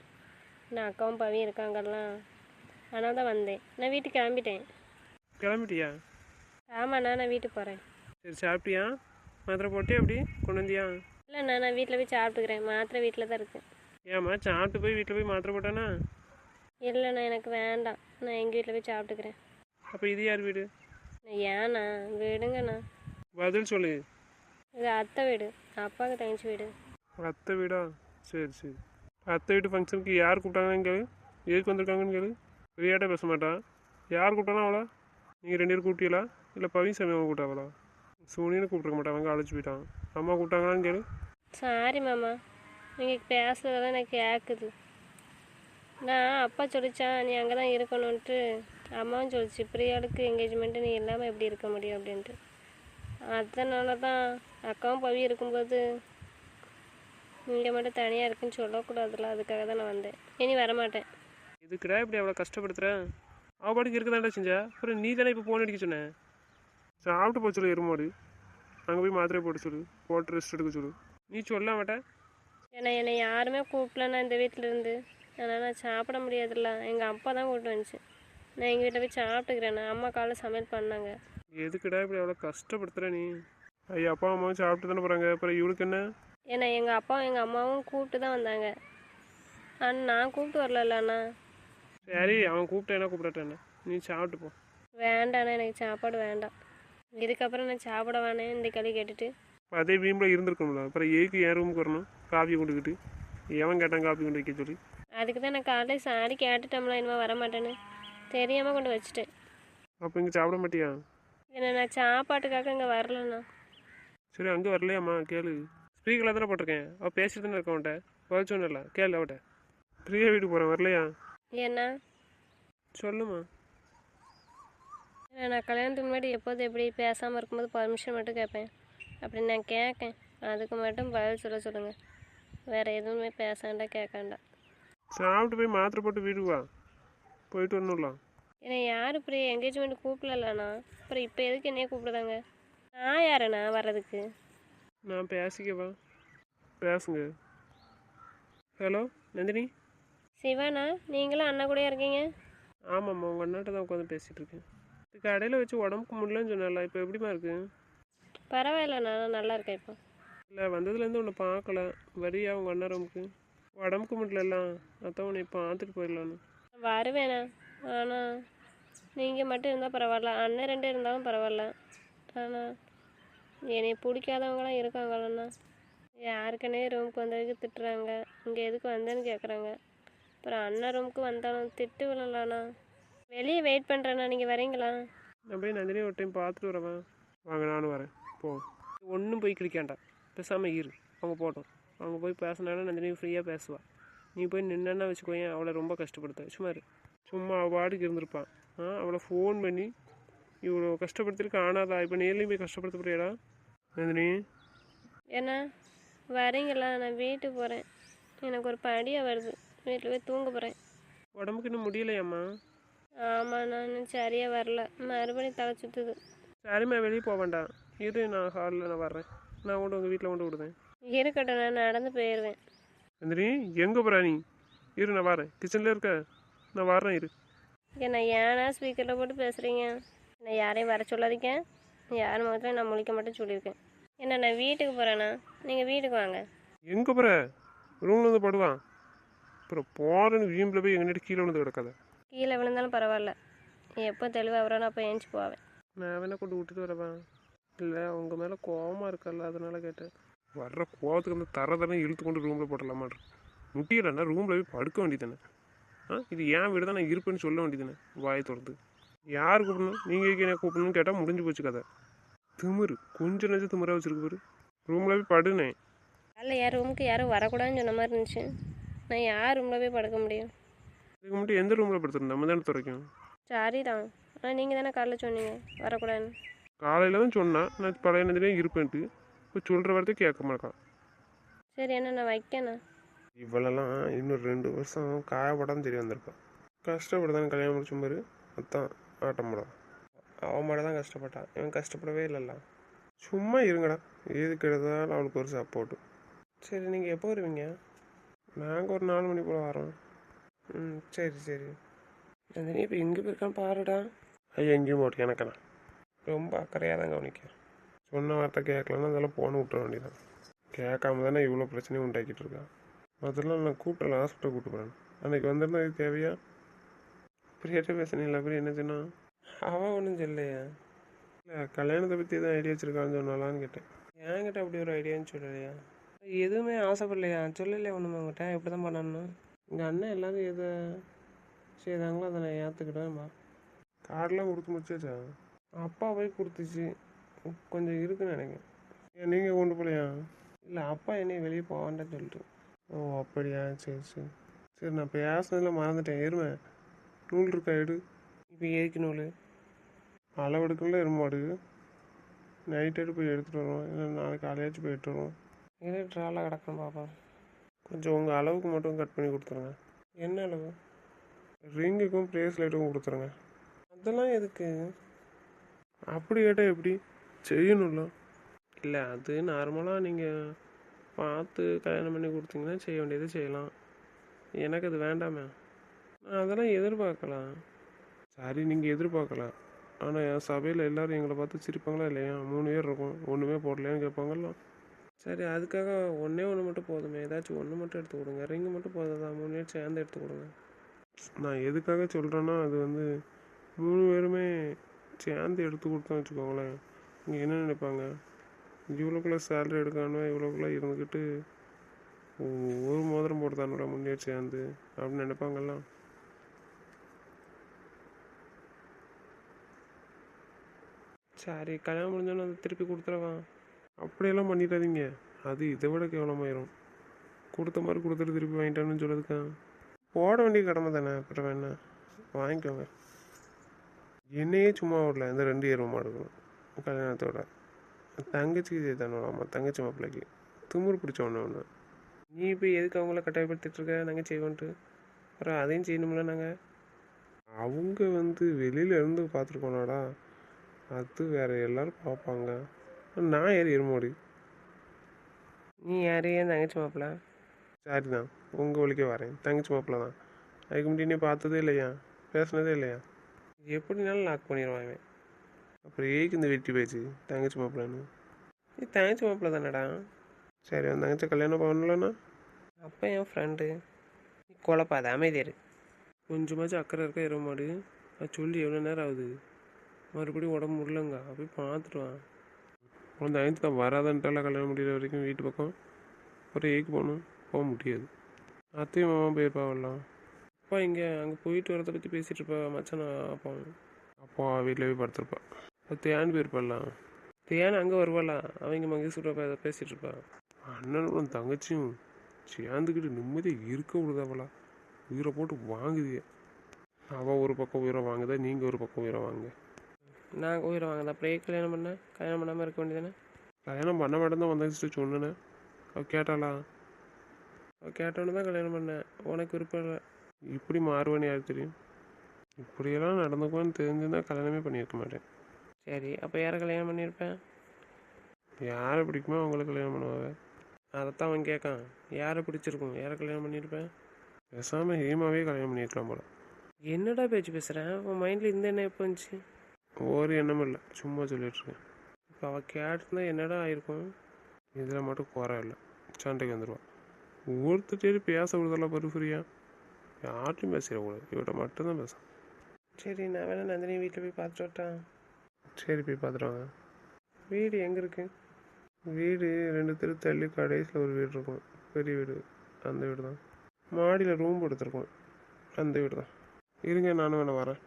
நான் அக்காவும் பவியும் இருக்காங்கலாம் அதனால தான் வந்தேன். நான் வீட்டுக்கு கிளம்பிட்டேன். கிளம்பிட்டியா? ஆமாண்ணா நான் வீட்டுக்கு போகிறேன் சரி சாப்பிட்டியா? மாத்திரை போட்டு அப்படி? கொண்டு வந்தியா? இல்லைண்ணா நான் வீட்டில் போய் சாப்பிட்டுக்கிறேன். மாத்திரை வீட்டில் தான் இருக்குது ஏம்மா சாப்பிட்டு போய் வீட்டில் போய் மாத்திரை போட்டானா? இல்லைண்ணா எனக்கு வேண்டாம். நான் எங்கள் வீட்டில் போய் சாப்பிட்டுக்கிறேன். அப்போ இது யார் வீடு? ஏண்ணா விடுங்கண்ணா. பதில் சொல்லு. இது அத்தை வீடு. அப்பாவுக்கு தங்கச்சி வீடு. அத்தை வீடா? சரி சரி. அத்தை வீட்டு ஃபங்க்ஷனுக்கு யார் கூப்பிட்டாங்கன்னு கேளு. எதுக்கு வந்திருக்காங்கன்னு கேளு. ஃப்ரீயாட்டே பேச மாட்டான். யார் கூப்பிட்டானா அவளா. நீங்கள் ரெண்டு பேரும் கூப்பிட்டீங்களா? இல்லை பவி சாமி அவன் கூப்பிட்டாவளா சோனின்னு கூப்பிட்ருக்க மாட்டான். அவங்க அழைச்சி போயிட்டான். அம்மா கூப்பிட்டாங்களான்னு கேளு. சாரி மாமா. நீங்கள் பேசுகிறதெல்லாம் எனக்கு கேட்குது நான் அப்பா சொல்லிச்சான் நீ அங்கே தான் இருக்கணுன்ட்டு அம்மாவும் சொல்லிச்சு பிரியாளுக்கு என்கேஜ்மெண்ட்டு நீ இல்லாமல் எப்படி இருக்க முடியும்? அப்படின்ட்டு. அதனால தான் அக்காவும் பவி இருக்கும்போது இங்கே மட்டும் தனியாக இருக்குன்னு சொல்லக்கூடாதுல்ல அதுக்காக தான் நான் வந்தேன். இனி வரமாட்டேன். எதுக்குடா இப்படி அவளை கஷ்டப்படுத்துகிறேன் அவள் பாட்டுக்கு இருக்க செஞ்சா? அப்புறம் நீ தானே இப்போ ஃபோன் அடிக்க சொன்னேன் சாப்பிட்டு போக சொல்லு எருமாடு அங்கே போய் மாத்திரை போட்டு சொல்லு போட்டு ரெஸ்ட் எடுக்க சொல்லு. நீ சொல்ல மாட்டேன் ஏன்னா என்னை யாருமே கூப்பிடலண்ணா இந்த வீட்டில் இருந்து. அதனால் நான் சாப்பிட முடியாதுல்ல. எங்கள் அப்பா தான் கூப்பிட்டு வந்துச்சு. நான் எங்கள் வீட்டில் போய் சாப்பிட்டுக்கிறேண்ணா அம்மா காலைல சமையல் பண்ணாங்க. எதுக்குடா இப்படி அவளை கஷ்டப்படுத்துகிற நீ? ஐயா அப்பா அம்மாவும் சாப்பிட்டு தானே போகிறாங்க அப்புறம் இவளுக்கு என்ன? ஏன்னா எங்கள் அப்பாவும் எங்கள் அம்மாவும் கூப்பிட்டு தான் வந்தாங்க. ஆனால் நான் கூப்பிட்டு வரல அண்ணா? சரி அவன் கூப்பிட்டா என்ன கூப்பிடட்டா என்ன? நீ சாப்பிட்டு போ. வேண்டாண்ணா எனக்கு சாப்பாடு வேண்டாம். இதுக்கப்புறம் நான் சாப்பிட வேணேன் இந்த களி கேட்டுட்டு. அதே வீம்பில் இருந்திருக்கணும்ல. அப்புறம் ஏக்கு என் ரூமுக்கு வரணும் காஃபி கொண்டுக்கிட்டு. எவன் கேட்டான் காஃபி கொண்டு வைக்க சொல்லி? அதுக்கு தான் நான் காலையில் சாரி கேட்டுட்டோம்ல இனிமேல் வர மாட்டேன்னு. தெரியாமல் கொண்டு வச்சுட்டேன். அப்போ இங்கே சாப்பிட மாட்டியா? ஏன்னா நான் சாப்பாட்டுக்காக இங்கே வரலண்ணா. சரி அங்கே வரலையாம்மா? கேளு. ஸ்பீக்கரில் தானே போட்டிருக்கேன். அவள் பேசிட்டு தானே இருக்க அவன்கிட்ட பதில் சொன்னல கேளு அவட்ட. பிரியா வீட்டுக்கு போகிறேன் வரலையா? ஏன்னா சொல்லுமா. நான் கல்யாணத்துக்கு முன்னாடி எப்போது எப்படி பேசாமல் இருக்கும்போது பர்மிஷன் மட்டும் கேட்பேன். அப்படி நான் கேட்கேன். அதுக்கு மட்டும் பதில் சொல்ல சொல்லுங்கள் வேறு எதுவுமே பேசாண்டா கேட்காண்டா. சாப்பிட்டு போய் மாத்திரை போட்டு வீட்டுக்கு வா. போயிட்டு வரணும்ல ஏன்னா யார் இப்படி என்கேஜ்மெண்ட் கூப்பிடலண்ணா அப்புறம் இப்போ எதுக்கு என்னைய கூப்பிடுதாங்க நான் யாருண்ணா வர்றதுக்கு. நான் பேசிக்கவா பேசுங்க. ஹலோ நந்தினி? சிவாண்ணா நீங்களும் அண்ணா கூடயே இருக்கீங்க? ஆமாம்மா உங்கள் அண்ணாட்ட தான் உட்காந்து பேசிகிட்டு இருக்கேன். இது கடையில் வச்சு உடம்புக்கு முடியலன்னு சொன்னால இப்போ எப்படிம்மா இருக்கு? பரவாயில்லண்ணா நான் நல்லா இருக்கேன் இப்போ. இல்லை வந்ததுலேருந்து உன்னை பார்க்கல. வரியா உங்கள் அண்ணா ரூமுக்கு? உடம்புக்கு முடியலலாம் அதான் உன்னை பார்த்துட்டு போயிடலான்னு. வருவேண்ணா ஆனால் நீங்கள் மட்டும் இருந்தால் பரவாயில்ல. அண்ணன் ரெண்டு இருந்தாலும் பரவாயில்ல. ஆனால் என்னை பிடிக்காதவங்களாம் இருக்காங்களண்ணா யாருக்கனே ரூமுக்கு வந்ததுக்கு திட்டுறாங்க. இங்கே எதுக்கு வந்தேன்னு கேட்குறாங்க அப்புறம் அண்ணன் ரூமுக்கு வந்தாலும் திட்டு விழலாண்ணா. வெளியே வெயிட் பண்ணுறேண்ணா நீங்கள் வரீங்களா? நான் போய் நந்தினி ஒரு டைம் பார்த்துட்டு வரவா? வாங்க நானும் வரேன். போ. ஒன்றும் போய் கிளிக்காண்டா பேசாமல் இரு. அவங்க போட்டோம் அவங்க போய் பேசினாலும் நந்தினி ஃப்ரீயாக பேசுவாள் நீ போய் நின்னா வச்சுக்கோயேன். அவளை ரொம்ப கஷ்டப்படுத்த சும்மா சும்மா அவள் பாட்டுக்கு இருந்திருப்பான் அவளை ஃபோன் பண்ணி இவ்வளோ கஷ்டப்படுத்திருக்கு ஆனாதா? இப்போ நேர்லையும் போய் கஷ்டப்படுத்த போறியாடா நந்தினி. ஏண்ணா வரீங்களா? நான் வீட்டுக்கு போகிறேன் எனக்கு ஒரு படியாக வருது. வீட்டில் போய் தூங்க போகிறேன் உடம்புக்கு இன்னும் முடியலையாம்மா? ஆமாண்ணா இன்னும் சரியாக வரல. மறுபடியும் தலை சுற்றுது சரிம்மா வெளியே போக வேண்டாம். இரு நான் ஹாலில் நான் வர்றேன். நான் கொண்டு உங்கள் வீட்டில் கொண்டு விடுதேன் இருக்கட்டும் நான் நடந்து போயிடுவேன் நந்தினி எங்கே போகிறா நீ? இரு நான் வரேன். கிச்சனில் இருக்க. நான் வர்றேன் இரு. ஏண்ணா ஏன்னா ஸ்பீக்கரில் போட்டு பேசுகிறீங்க நான் யாரையும் வர சொல்லாதீங்க. யார் முகத்தில் நான் முழிக்க மட்டும் சொல்லியிருக்கேன். என்ன நான் வீட்டுக்கு போகிறேண்ணா நீங்கள் வீட்டுக்கு வாங்க. எங்கே போகிற ரூமில் வந்து படுவான் அப்புறம் போகிறேன்னு வீம்பில் போய் எங்கிட்ட கீழே விழுந்து கிடக்காத. கீழே விழுந்தாலும் பரவாயில்ல. எப்போ தெளிவாக வரானோ அப்போ ஏஞ்சி போவேன். நான் வேணா கொண்டு விட்டுட்டு வரவா? இல்லை உங்கள் மேலே கோவமாக இருக்கல்ல அதனால கேட்டேன். வர்ற கோவத்துக்கு அந்த தர தரம் இழுத்து கொண்டு ரூமில் போட்டலாமான் முட்டியலன்னா ரூமில் போய் படுக்க வேண்டியதானே ஆ இது ஏன் வீடு தான் நான் இருப்பேன்னு சொல்ல வேண்டியதானே வாயை திறந்து. யார் கூப்பிடணும்? நீங்கள் என்ன கூப்பிடணும்னு கேட்டால் முடிஞ்சு போச்சு கதை. திமிரு. கொஞ்சம் நெஞ்சு திமிரா வச்சிருக்கு பாரு. ரூமில் போய் படுனேன் காலைல என் ரூமுக்கு யாரும் வரக்கூடாதுன்னு சொன்ன மாதிரி இருந்துச்சு. நான் யார் ரூமில் போய் படுக்க முடியும்? இதுக்கு மட்டும் எந்த ரூமில் படுத்துருந்தேன்? நம்ம தானே துறைக்கும் சரி தான். ஆனால் நீங்கள் தானே காலைல சொன்னீங்க வரக்கூடாதுன்னு. காலையில் தான் சொன்னான். நான் பழைய நெஞ்சிலே இருப்பேன்ட்டு. இப்போ சொல்கிற வார்த்தை கேட்க மாட்டான் சரி என்ன நான் வைக்கண்ணா இவளெல்லாம் இன்னும் ரெண்டு வருஷம் காயப்படாமல் தெரிய வந்திருக்கான் கஷ்டப்பட்டு தான் கல்யாணம் முடிச்ச மாதிரி அதான். ஆட்டம் போடான் அவன் மட்டும் தான் கஷ்டப்பட்டான். இவன் கஷ்டப்படவே இல்லைல்ல. சும்மா இருங்கடா. எதுக்கு எடுத்தாலும் அவளுக்கு ஒரு சப்போர்ட்டு சரி நீங்கள் எப்போ வருவீங்க? நாங்கள் ஒரு நாலு மணி போல் வரோம். ம் சரி சரி. நந்தினி இப்போ எங்கே போயிருக்கான் பாருடா. ஐயா எங்கேயும் போட்டு எனக்கண்ணா ரொம்ப அக்கறையாக தான் கவனிக்கிறேன். சொன்ன வார்த்தை கேட்கலன்னா அதெல்லாம் போன விட்டுற வேண்டியதான் கேட்காம தானே இவ்வளோ பிரச்சனையும் உண்டாக்கிட்டு இருக்கான். முதல்ல நான் கூப்பிட்றேன் ஹாஸ்பிட்டல் கூப்பிட்டு போகிறேன் அன்னைக்கு வந்திருந்தா இது தேவையா? அப்படியே பேசினீங்களா? அப்புறம் என்ன சொன்னான் அவள் ஒன்றும் சொல்லையா இல்லை கல்யாணத்தை பற்றி எதுவும் ஐடியா வச்சிருக்கான்னு சொன்னாலான்னு கேட்டேன். என்கிட்ட அப்படி ஒரு ஐடியான்னு சொல்லலையா. எதுவுமே ஆசைப்படலையா? சொல்லலையா ஒன்றுமே உங்கள்கிட்ட எப்படி தான் பண்ணணும் எங்கள் அண்ணன் எல்லாரும் எதை செய்தாங்களோ அதை நான் ஏற்றுக்கிட்டேன்பா கார்டெலாம் கொடுத்து முடிச்சாச்சா? அப்பா போய் கொடுத்துச்சு. கொஞ்சம் இருக்குன்னு நினைக்கிறேன். ஏன் நீங்கள் கொண்டு போகலையா இல்லை அப்பா என்னை வெளியே போவான்ட்டு சொல்லிட்டு. ஓ அப்படியா? சரி சரி. சரி நான் பேசுனதில் மறந்துட்டேன். எருமை நூல் இருக்கா எடு. இப்போ எதுக்கு நூல்? அளவு எடுக்கல எருமாடு நைட் எடு போய் எடுத்துகிட்டு வருவோம். இல்லை நாளைக்கு காலையாச்சும் போய் எடுத்து வருவோம். இதே ட்ராலாக கிடக்கணும் பாப்பா கொஞ்சம் உங்கள் அளவுக்கு மட்டும் கட் பண்ணி கொடுத்துருங்க. என்ன அளவு? ரிங்குக்கும் ப்ரேஸ்லெட்டுக்கும் கொடுத்துருங்க. அதெல்லாம் எதுக்கு? அப்படி கேட்டால் எப்படி? செய்யணும்ல. இல்லை அது நார்மலாக நீங்கள் பார்த்து கல்யாணம் பண்ணி கொடுத்தீங்கன்னா செய்ய வேண்டியது செய்யலாம். எனக்கு அது வேண்டாமே. அதெல்லாம் எதிர்பார்க்கலாம். சரி நீங்கள் எதிர்பார்க்கலாம். ஆனால் என் சபையில் எல்லாரும் எங்களை பார்த்து சிரிப்பாங்களா இல்லையா? மூணு பேர் இருக்கும். ஒன்றுமே போடலையான்னு கேட்பாங்கல்ல. சரி அதுக்காக ஒன்றே ஒன்று மட்டும் போதுமே. ஏதாச்சும் ஒன்று மட்டும் எடுத்து கொடுங்க. ரிங்கு மட்டும் போதாதா மூணு பேர் சேர்ந்து எடுத்து கொடுங்க. நான் எதுக்காக சொல்கிறேன்னா அது வந்து மூணு பேருமே சேர்ந்து எடுத்து கொடுத்தோம் வச்சுக்கோங்களேன். இங்கே என்ன நினைப்பாங்க? இவ்வளோக்குள்ள சேலரி எடுக்காம இவ்வளோக்குள்ள இருந்துக்கிட்டு ஒரு மோதிரம் போட்டு தானோட முன்னேறி சேர்ந்து அப்படின்னு நினைப்பாங்கல்ல. சரி கல்யாணம் முடிஞ்சோன்னு அதை திருப்பி கொடுத்துறவா அப்படியெல்லாம் பண்ணிடாதீங்க. அது இதை விட கேவலமாயிரும். கொடுத்த மாதிரி கொடுத்துட்டு திருப்பி வாங்கிட்டான்னு சொல்லுறதுக்கா போட வேண்டிய கடமை தானே அப்புறம் வேணா வாங்கிக்கோங்க. என்னையே சும்மா விடல இந்த ரெண்டு எருமை மாடுகளும் கல்யாணத்தோட. தங்கச்சிக்கு இதே ஆமாம் தங்கச்சி மாப்பிள்ளைக்கு. திமுறு பிடிச்ச ஒன்று ஒன்று நீ இப்போ எதுக்கு அவங்கள கட்டாயப்படுத்திட்டு இருக்க? நாங்கள் செய்வோன்ட்டு. அப்புறம் அதையும் செய்யணும்ல நாங்கள் அவங்க வந்து வெளியில இருந்து பார்த்துருக்கோம்னாடா அது வேற எல்லாரும் பார்ப்பாங்க. நான் யார் எருமாடு நீ யார்? என் தங்கச்சி மாப்பிள்ள சரி தான் உங்கள் வழிக்கே வரேன். தங்கச்சி மாப்பிள்ள தான். அதுக்கு முன்னாடி நீ பார்த்ததே இல்லையா? பேசுனதே இல்லையா? எப்படினாலும் லாக் பண்ணிடுவாங்க அப்புறம் ஏக்கு இந்த வெட்டி பேச்சு? தங்கச்சி மாப்பிள்ளன்னு நீ தங்கச்சி மாப்பிள்ள தானடா. சரி அந்த தங்கச்சி கல்யாணம் பண்ணலண்ணா அப்போ என் ஃப்ரெண்டு நீ குழப்பாத அமைதியாரு கொஞ்சமாச்சும் அக்கறை இருக்க எருமாடு அது சொல்லி எவ்வளோ நேரம் ஆகுது? மறுபடியும் உடம்பு முடியலங்க. போய் பார்த்துட்டு வா உன் தான் வராதன்ட்டால கல்யாணம் முடிகிற வரைக்கும் வீட்டு பக்கம் ஒரு ஏக்கு போகணும். போக முடியாது. அத்தையும் மாமா போயிருப்பாவலாம் அப்பா இங்கே அங்கே போயிட்டு வரதை பற்றி பேசிகிட்டு இருப்பா. மச்சான் அப்பா. அப்பா வீட்டில் போய் படுத்துருப்பா. அது தேன் போயிருப்பாலாம் தேன் அங்கே வருவாளா? அவங்க மங்கேஸ்வர பேசிகிட்டு இருப்பா. அண்ணனும் தங்கச்சியும் சேர்ந்துக்கிட்டு நிம்மதியாக இருக்க விடுதாவளா உயிரை போட்டு வாங்குதிய. அவள் ஒரு பக்கம் உயிரை வாங்குதா? நீங்கள் ஒரு பக்கம் உயிரை வாங்க நான் உயிரை வாங்குதா அப்படியே கல்யாணம் பண்ண கல்யாணம் பண்ணாமல் இருக்க வேண்டியதானே கல்யாணம் பண்ண மாட்டேன் தான் வந்தாச்சு சொன்னேனே அவள் கேட்டாளா? அவள் கேட்டோன்னு தான் கல்யாணம் பண்ணேன். உனக்கு விருப்பம் இல்லை. இப்படி மாறுவேன்னு யாருக்கு தெரியும்? இப்படியெல்லாம் நடந்துக்குவான்னு தெரிஞ்சிருந்தா கல்யாணமே பண்ணியிருக்க மாட்டேன். சரி அப்போ யாரை கல்யாணம் பண்ணியிருப்பேன்? யாரை பிடிக்குமோ அவங்கள கல்யாணம் பண்ணுவாங்க. அதைத்தான் அவன் கேட்கான். யாரை பிடிச்சிருக்கும்? யாரை கல்யாணம் பண்ணியிருப்பேன்? பேசாமல் ஹேமாவே கல்யாணம் பண்ணியிருக்கலாம் போல. என்னடா பேச்சு பேசுகிறேன் உன் மைண்டில் இந்த எண்ணம் எப்போ வந்துச்சு? ஒரு எண்ணமும் இல்லை. சும்மா சொல்லிட்டு இருக்கேன் இப்போ அவள் கேட்டிருந்தா என்னடா ஆயிருக்கும்? இதில் மட்டும் குறை இல்லை. சண்டைக்கு வந்துடுவான் ஒருத்தர் பேச விடுதலாம் பருஃபரியா யார்ட்டும் பேசிடக்கூடாது இவட்ட மட்டும்தான் பேசும் சரி நான் வேணா நந்தினி வீட்டில் போய் பார்த்துட்டு வரட்டேன் சரி போய் பார்த்துட்டு வாங்க. வீடு எங்கே இருக்கு? வீடு ரெண்டு தெரு தள்ளி கடைசியில் ஒரு வீடு இருக்கும். பெரிய வீடு. அந்த வீடு தான் மாடியில் ரூம் எடுத்துருக்கோம் அந்த வீடு தான் இருங்க நானும் வேணா வரேன்.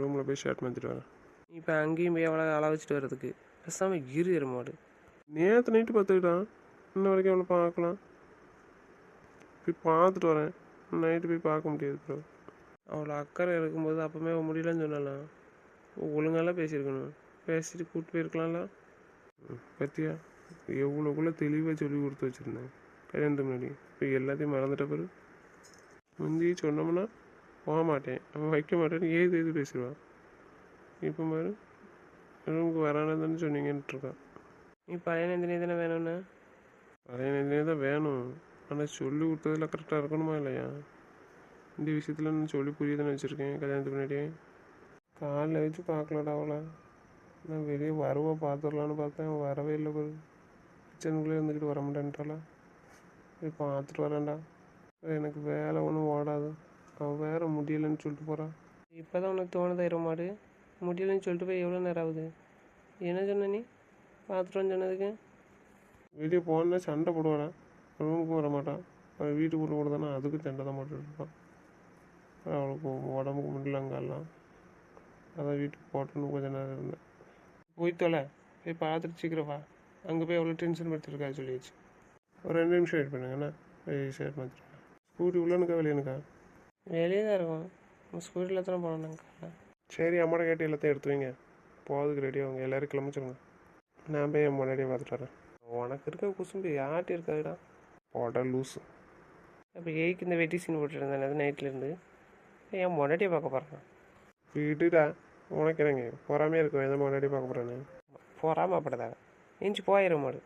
ரூமில் போய் ஷர்ட் மாற்றிட்டு வரேன். இப்போ அங்கேயும் போய் அவ்வளோ அள வச்சுட்டு வர்றதுக்கு. பேசாமல் இரு எருமாடு. நேற்று நைட்டு பார்த்துக்கிட்டான் இன்ன வரைக்கும் அவளை பார்க்கலாம் போய் பார்த்துட்டு வரேன். நைட்டு போய் பார்க்க முடியாது ப்ரோ அவளை அக்கறை இருக்கும்போது அப்போமே அவள் முடியலன்னு சொன்னாலாம் ஒழுங்காலாம் பேசியிருக்கணும். பேசிட்டு கூப்பிட்டு போயிருக்கலாம்ல? பத்தியா? எவ்வளோக்குள்ள தெளிவாக சொல்லி கொடுத்து வச்சுருந்தேன். கல்யாணத்துக்கு முன்னாடி. இப்போ எல்லாத்தையும் மறந்துட்ட பிறகு முந்தி சொன்னோம்னா போக மாட்டேன். அவன் வைக்க மாட்டேன்னு ஏது ஏது பேசிடுவான் இப்போ பாரு. ரூமுக்கு வரானதானே சொன்னீங்கன்ட்டு இருக்கான் நீ பழைய நந்தினி தானே வேணும்னா? பழைய நந்தினி தான் வேணும். ஆனால் சொல்லி கொடுத்ததில் கரெக்டாக இருக்கணுமா இல்லையா? இந்த விஷயத்தில் நான் சொல்லி புரியுதுன்னு வச்சுருக்கேன் கல்யாணத்துக்கு முன்னாடியே. காலைல வச்சு பார்க்கலடா அவளை? நான் வெளியே வருவா பார்த்துடலான்னு பார்த்தேன். வரவே இல்லை பாரு. கிச்சனுக்குள்ளே இருந்துக்கிட்டு வர மாட்டேன்ட்டாளா போய் பார்த்துட்டு வரேன்டா. எனக்கு வேலை ஒன்றும் ஓடாது. அவள் வேற முடியலைன்னு சொல்லிட்டு போகிறான் இப்போ தான் உனக்கு தோணுதா மாடு? முடியலைன்னு சொல்லிட்டு போய் எவ்வளோ நேரம் ஆகுது? என்ன சொன்ன நீ? பார்த்துட்டு வந்து சொன்னதுக்கு. வெளியே போனா சண்டை போடுவாடா ரூமுக்கும் வர மாட்டான். அவன் வீட்டுக்குள்ளே கூட தானே அதுக்கும் சண்டை தான் போட்டுட்டு இருப்பான். அவளுக்கு உடம்புக்கு முடியலங்கெல்லாம் அதான் வீட்டுக்கு போட்டோன்னு கொஞ்ச நேரம் இருந்தேன். போய் தொலை. போய் பார்த்துட்டு சீக்கிரம் வா. அங்கே போய் எவ்வளோ டென்ஷன் படுத்திருக்கா சொல்லிடுச்சு ஒரு ரெண்டு நிமிஷம் வெயிட் பண்ணுங்கண்ணா போய் ஷேர் மாற்றிருக்கேன் ஸ்கூட்டி உள்ளனுக்கா வெளியனுக்கா வெளியே தான் இருக்கும். ஸ்கூட்டியில் தானே போனோம்னாக்கா சரி அம்மாட கேட்டு எல்லாத்தையும் எடுத்து வைங்க. போகிறதுக்கு ரெடியாக அவங்க எல்லோரும் கிளம்பிச்சிருங்க. நான் போய் என் முன்னாடியே பார்த்துட்டு வரேன். உனக்கு இருக்க குசும்பு யார்கிட்ட இருக்காதுடா? போடா லூஸு அப்போ ஏய்க்கு இந்த வெட்டி சீன் போட்டுருந்தேன் அது நைட்லேருந்து என் முன்னாடியே பார்க்க போகிறேன் வீட்டுடா உனக்கு என்னங்க? பொறாமையாக இருக்கும் எந்த முன்னாடியே பார்க்க போகிறேன்னு பொறாம அப்படிதான். எஞ்சி போயிடும் மாடு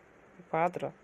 பார்த்துட்டோம்